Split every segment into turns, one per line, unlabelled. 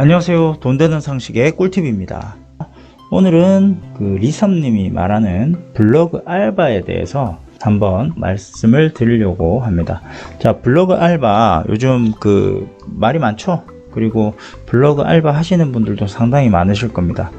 안녕하세요. 돈 되는 상식의 꿀팁입니다. 오늘은 그 리삼님이 말하는 블로그 알바에 대해서 한번 말씀을 드리려고 합니다. 자, 블로그 알바 요즘 그 말이 많죠? 그리고 블로그 알바 하시는 분들도 상당히 많으실 겁니다.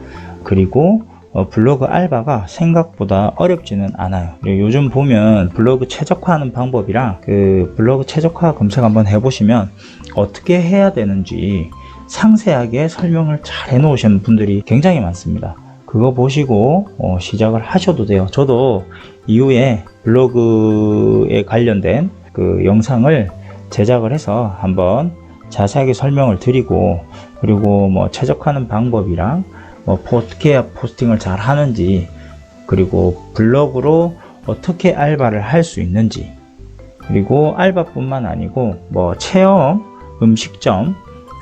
그리고 어, 블로그 알바가 생각보다 어렵지는 않아요. 그리고 요즘 보면 블로그 최적화하는 방법이랑 그 블로그 최적화 검색 한번 해보시면 어떻게 해야 되는지 상세하게 설명을 잘 해놓으신 분들이 굉장히 많습니다. 그거 보시고 어, 시작을 하셔도 돼요. 저도 이후에 블로그에 관련된 그 영상을 제작을 해서 한번 자세하게 설명을 드리고 그리고 뭐 최적화하는 방법이랑 뭐 어떻게 포스팅을 잘 하는지 그리고 블로그로 어떻게 알바를 할 수 있는지 그리고 알바뿐만 아니고 뭐 체험, 음식점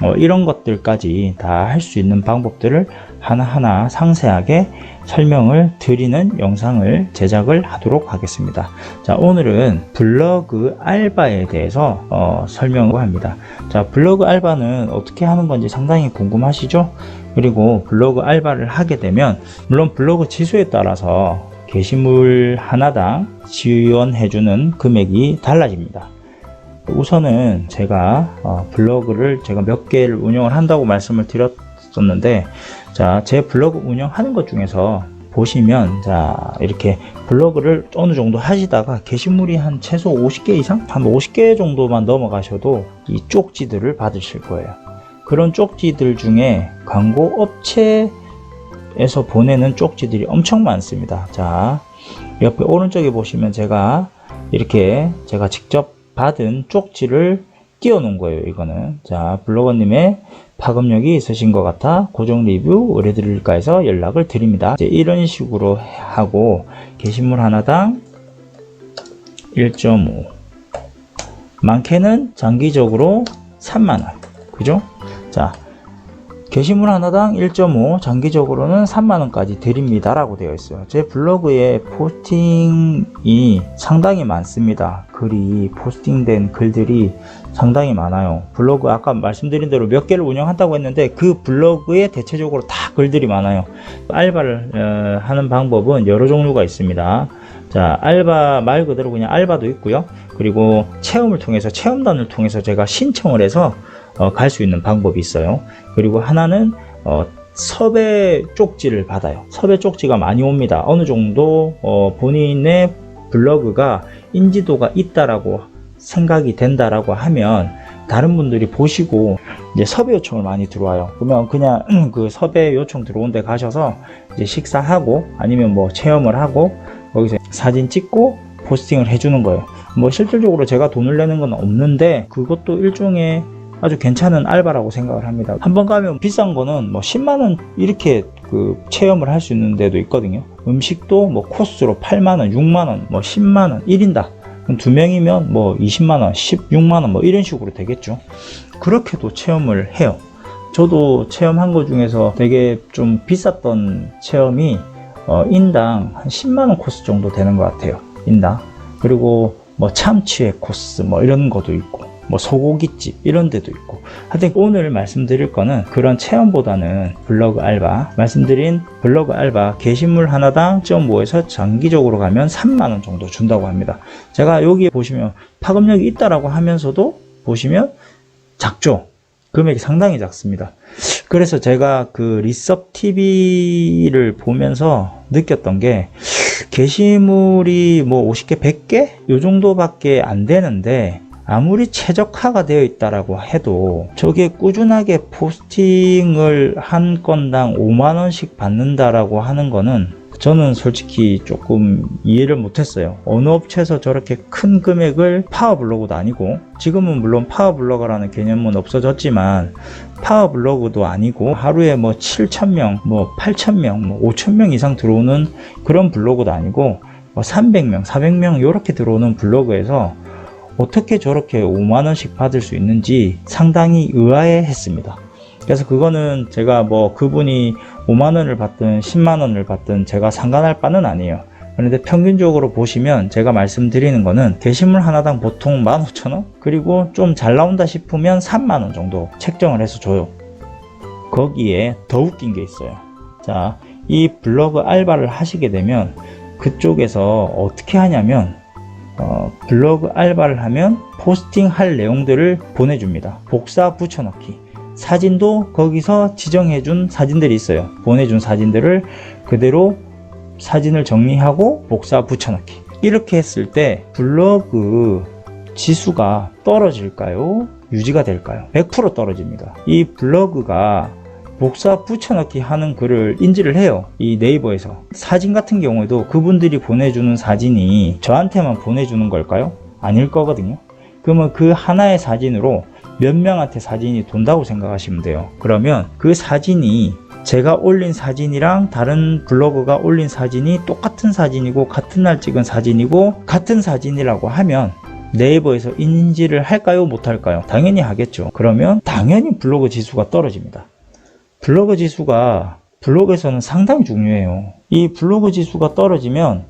어, 이런 것들까지 다 할 수 있는 방법들을 하나하나 상세하게 설명을 드리는 영상을 제작을 하도록 하겠습니다. 자, 오늘은 블로그 알바에 대해서 어, 설명을 합니다. 자, 블로그 알바는 어떻게 하는 건지 상당히 궁금하시죠? 그리고 블로그 알바를 하게 되면 물론 블로그 지수에 따라서 게시물 하나당 지원해주는 금액이 달라집니다. 우선은 제가 어, 블로그를 제가 몇 개를 운영을 한다고 말씀을 드렸었는데 자, 제 블로그 운영하는 것 중에서 보시면 자, 이렇게 블로그를 어느 정도 하시다가 게시물이 한 최소 50개 이상? 한 50개 정도만 넘어가셔도 이 쪽지들을 받으실 거예요. 그런 쪽지들 중에 광고 업체에서 보내는 쪽지들이 엄청 많습니다. 자, 옆에 오른쪽에 보시면 제가 이렇게 제가 직접 받은 쪽지를 띄워 놓은 거예요. 이거는 자 블로거님의 파급력이 있으신 것 같아 고정 리뷰 의뢰드릴까 해서 연락을 드립니다. 이제 이런 식으로 하고 게시물 하나당 1.5 많게는 장기적으로 3만원 그죠? 자 게시물 하나당 1.5 장기적으로는 3만원까지 드립니다 라고 되어 있어요. 제 블로그에 포스팅이 상당히 많습니다. 글이 포스팅된 글들이 상당히 많아요. 블로그 아까 말씀드린 대로 몇 개를 운영한다고 했는데 그 블로그에 대체적으로 다 글들이 많아요. 알바를 어, 하는 방법은 여러 종류가 있습니다. 자 알바 말 그대로 그냥 알바도 있고요. 그리고 체험을 통해서 체험단을 통해서 제가 신청을 해서 어, 갈 수 있는 방법이 있어요. 그리고 하나는 어, 섭외 쪽지를 받아요. 섭외 쪽지가 많이 옵니다. 어느 정도 어, 본인의 블로그가 인지도가 있다라고 생각이 된다라고 하면 다른 분들이 보시고 이제 섭외 요청을 많이 들어와요. 그러면 그냥 그 섭외 요청 들어온 데 가셔서 이제 식사하고 아니면 뭐 체험을 하고 거기서 사진 찍고 포스팅을 해주는 거예요. 뭐 실질적으로 제가 돈을 내는 건 없는데 그것도 일종의 아주 괜찮은 알바라고 생각을 합니다. 한 번 가면 비싼 거는 뭐 10만 원 이렇게 그 체험을 할 수 있는 데도 있거든요. 음식도 뭐 코스로 8만 원, 6만 원, 뭐 10만 원, 1인당. 그럼 두 명이면 뭐 20만 원, 16만 원 뭐 이런 식으로 되겠죠. 그렇게도 체험을 해요. 저도 체험한 것 중에서 되게 좀 비쌌던 체험이 어, 인당 한 10만 원 코스 정도 되는 것 같아요. 인당. 그리고 뭐 참치회 코스 뭐 이런 것도 있고 뭐 소고기집 이런 데도 있고. 하여튼 오늘 말씀드릴 거는 그런 체험보다는 블로그 알바. 말씀드린 블로그 알바 게시물 하나당 0.5에서 장기적으로 가면 3만원 정도 준다고 합니다. 제가 여기 보시면 파급력이 있다라고 하면서도 보시면 작죠. 금액이 상당히 작습니다. 그래서 제가 그 리섭 TV를 보면서 느꼈던 게 게시물이 뭐 50개, 100개? 요 정도밖에 안 되는데 아무리 최적화가 되어 있다라고 해도 저게 꾸준하게 포스팅을 한 건당 5만원씩 받는다라고 하는 거는 저는 솔직히 조금 이해를 못했어요. 어느 업체에서 저렇게 큰 금액을 파워블로그도 아니고 지금은 물론 파워블로거라는 개념은 없어졌지만 파워블로그도 아니고 하루에 뭐 7,000명, 뭐 8,000명, 뭐 5,000명 이상 들어오는 그런 블로그도 아니고 뭐 300명, 400명 이렇게 들어오는 블로그에서 어떻게 저렇게 5만원씩 받을 수 있는지 상당히 의아해 했습니다. 그래서 그거는 제가 뭐 그분이 5만원을 받든 10만원을 받든 제가 상관할 바는 아니에요. 그런데 평균적으로 보시면 제가 말씀드리는 거는 게시물 하나당 보통 15,000원? 그리고 좀 잘 나온다 싶으면 3만원 정도 책정을 해서 줘요. 거기에 더 웃긴 게 있어요. 자, 이 블로그 알바를 하시게 되면 그쪽에서 어떻게 하냐면 어, 블로그 알바를 하면 포스팅 할 내용들을 보내줍니다. 복사 붙여넣기. 사진도 거기서 지정해준 사진들이 있어요. 보내준 사진들을 그대로 사진을 정리하고 복사 붙여넣기. 이렇게 했을 때 블로그 지수가 떨어질까요? 유지가 될까요? 100% 떨어집니다. 이 블로그가 복사 붙여넣기 하는 글을 인지를 해요. 이 네이버에서. 사진 같은 경우에도 그분들이 보내주는 사진이 저한테만 보내주는 걸까요? 아닐 거거든요. 그러면 그 하나의 사진으로 몇 명한테 사진이 돈다고 생각하시면 돼요. 그러면 그 사진이 제가 올린 사진이랑 다른 블로그가 올린 사진이 똑같은 사진이고 같은 날 찍은 사진이고 같은 사진이라고 하면 네이버에서 인지를 할까요? 못할까요? 당연히 하겠죠. 그러면 당연히 블로그 지수가 떨어집니다. 블로그 지수가 블로그에서는 상당히 중요해요. 이 블로그 지수가 떨어지면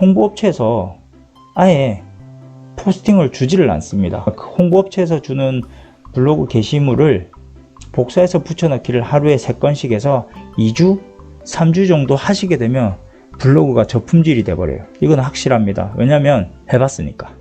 홍보업체에서 아예 포스팅을 주지를 않습니다. 그 홍보업체에서 주는 블로그 게시물을 복사해서 붙여넣기를 하루에 3건씩 해서 2주, 3주 정도 하시게 되면 블로그가 저품질이 돼버려요. 이건 확실합니다. 왜냐면 해봤으니까.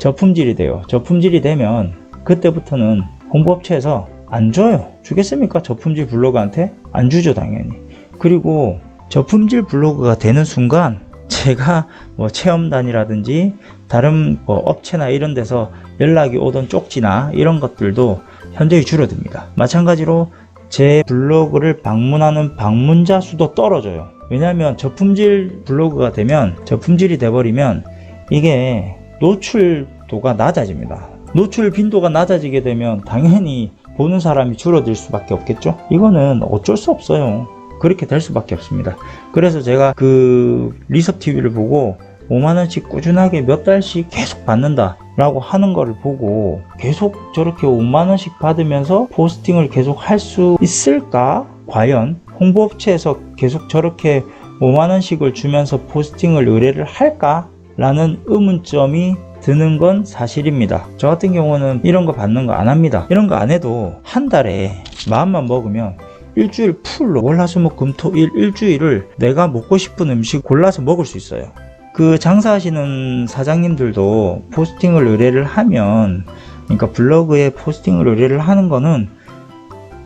저품질이 돼요. 저품질이 되면 그때부터는 홍보업체에서 안 줘요. 주겠습니까? 저품질 블로그한테? 안 주죠, 당연히. 그리고 저품질 블로그가 되는 순간 제가 뭐 체험단이라든지 다른 뭐 업체나 이런 데서 연락이 오던 쪽지나 이런 것들도 현저히 줄어듭니다. 마찬가지로 제 블로그를 방문하는 방문자 수도 떨어져요. 왜냐하면 저품질 블로그가 되면 저품질이 돼버리면 이게 노출도가 낮아집니다. 노출 빈도가 낮아지게 되면 당연히 보는 사람이 줄어들 수밖에 없겠죠. 이거는 어쩔 수 없어요. 그렇게 될 수밖에 없습니다. 그래서 제가 그 리섭 TV를 보고 5만원씩 꾸준하게 몇 달씩 계속 받는다 라고 하는 거를 보고 계속 저렇게 5만원씩 받으면서 포스팅을 계속 할 수 있을까? 과연 홍보업체에서 계속 저렇게 5만원씩을 주면서 포스팅을 의뢰를 할까? 라는 의문점이 드는 건 사실입니다. 저 같은 경우는 이런 거 받는 거 안 합니다. 이런 거 안 해도 한 달에 마음만 먹으면 일주일 풀로 월화수목 금토일 일주일을 내가 먹고 싶은 음식 골라서 먹을 수 있어요. 그 장사하시는 사장님들도 포스팅을 의뢰를 하면 그러니까 블로그에 포스팅을 의뢰를 하는 거는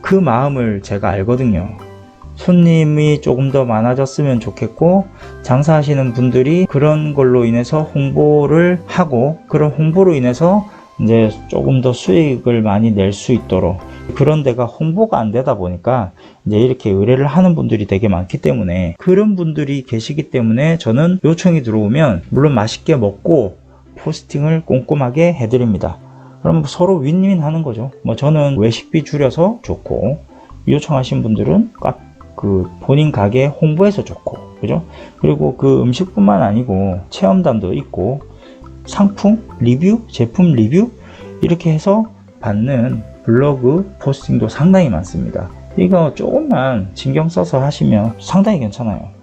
그 마음을 제가 알거든요. 손님이 조금 더 많아졌으면 좋겠고 장사하시는 분들이 그런 걸로 인해서 홍보를 하고 그런 홍보로 인해서 이제 조금 더 수익을 많이 낼 수 있도록 그런 데가 홍보가 안 되다 보니까 이제 이렇게 의뢰를 하는 분들이 되게 많기 때문에 그런 분들이 계시기 때문에 저는 요청이 들어오면 물론 맛있게 먹고 포스팅을 꼼꼼하게 해드립니다. 그럼 서로 윈윈 하는 거죠. 뭐 저는 외식비 줄여서 좋고 요청하신 분들은 카- 그 본인 가게 홍보해서 좋고 그죠? 그리고 그 음식뿐만 아니고 체험담도 있고 상품 리뷰, 제품 리뷰 이렇게 해서 받는 블로그 포스팅도 상당히 많습니다. 이거 조금만 신경 써서 하시면 상당히 괜찮아요.